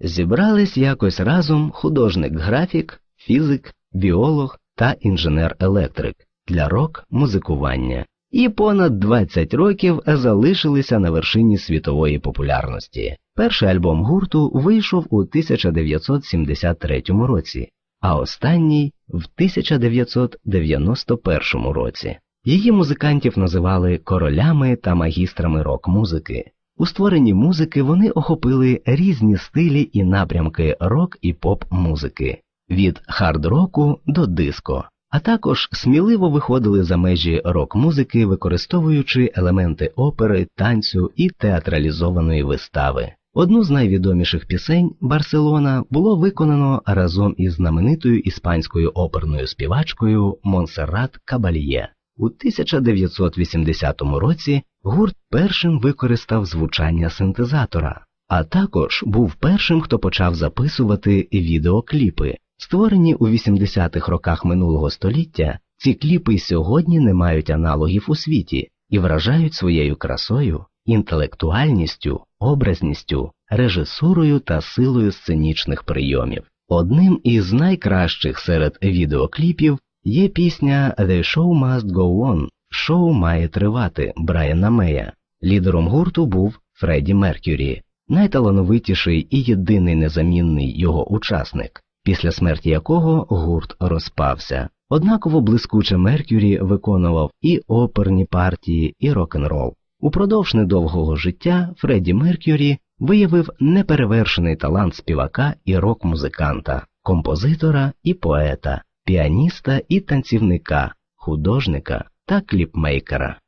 Зібрались якось разом художник-графік, фізик, біолог та інженер-електрик для рок-музикування, і понад 20 років залишилися на вершині світової популярності. Перший альбом гурту вийшов у 1973 році, а останній в 1991 році. Її музикантів називали королями та магістрами рок-музики. У створенні музики вони охопили різні стилі і напрямки рок і поп-музики від хард-року до диско, а також сміливо виходили за межі рок-музики, використовуючи елементи опери, танцю і театралізованої вистави. Одну з найвідоміших пісень Барселона було виконано разом із знаменитою іспанською оперною співачкою Монсеррат Кабальє. У 1980 році гурт першим використав звучання синтезатора, а також був першим, хто почав записувати відеокліпи. Створені у 80-х роках минулого століття, ці кліпи сьогодні не мають аналогів у світі і вражають своєю красою, інтелектуальністю, образністю, режисурою та силою сценічних прийомів. Одним із найкращих серед відеокліпів є пісня The Show Must Go On Шоу має тривати Брайана Мея. Лідером гурту був Фредді Меркюрі, найталановитіший і єдиний незамінний його учасник, після смерті якого гурт розпався. Однаково блискуче Меркюрі виконував і оперні партії, і рок-н-рол. Упродовж недовгого життя Фредді Меркюрі виявив неперевершений талант співака і рок-музиканта, композитора і поета, піаніста і танцівника, художника та кліпмейкера.